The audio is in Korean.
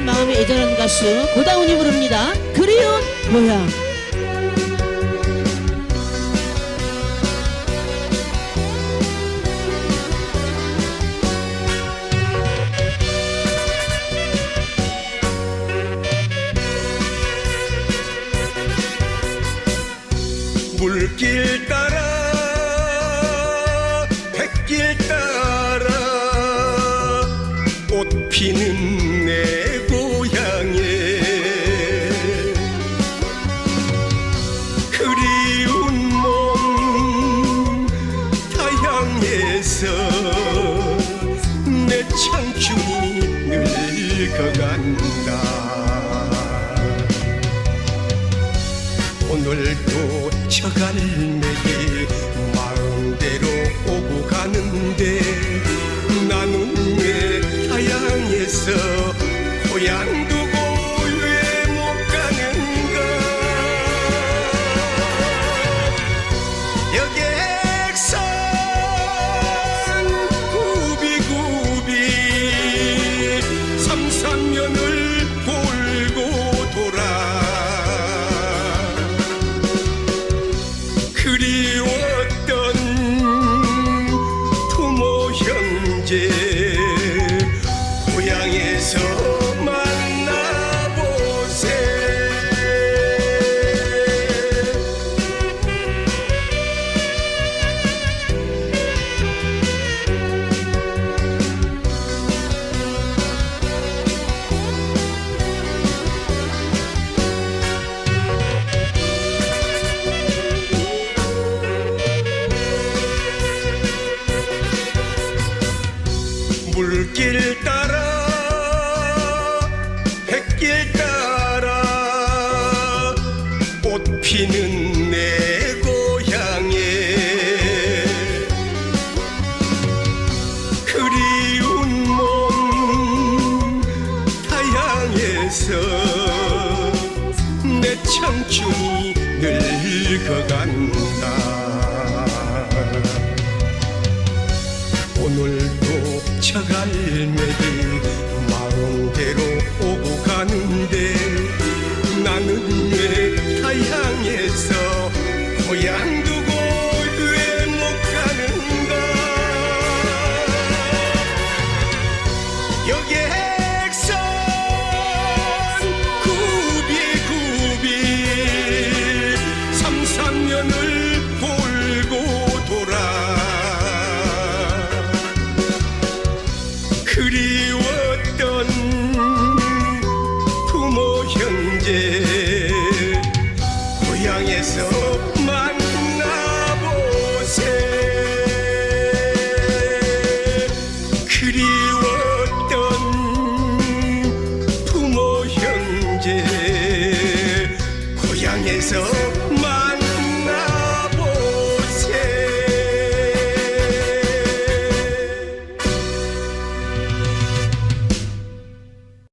마음에 애절한 가수 고다운이 부릅니다. 그리운 고향. 피는 내 고향에 그리운 몸 타향에서 내 청춘이 늙어간다. 오늘도 처갈매기 마음대로 오고 가는데 고향 두고 왜 못 가는가 여객선 구비구비 삼삼면을 돌고 돌아. 그리웠던 부모 형제 고향에서 물길 따라 백길 따라. 꽃 피는 내 고향에 그리운 몸 타양에서 내 청춘이 늙어간다 오늘도 처갈매기 마음대로 오고 가는데 나는 왜 타향에서 고향 두고 왜 못 가는가? 여객선 고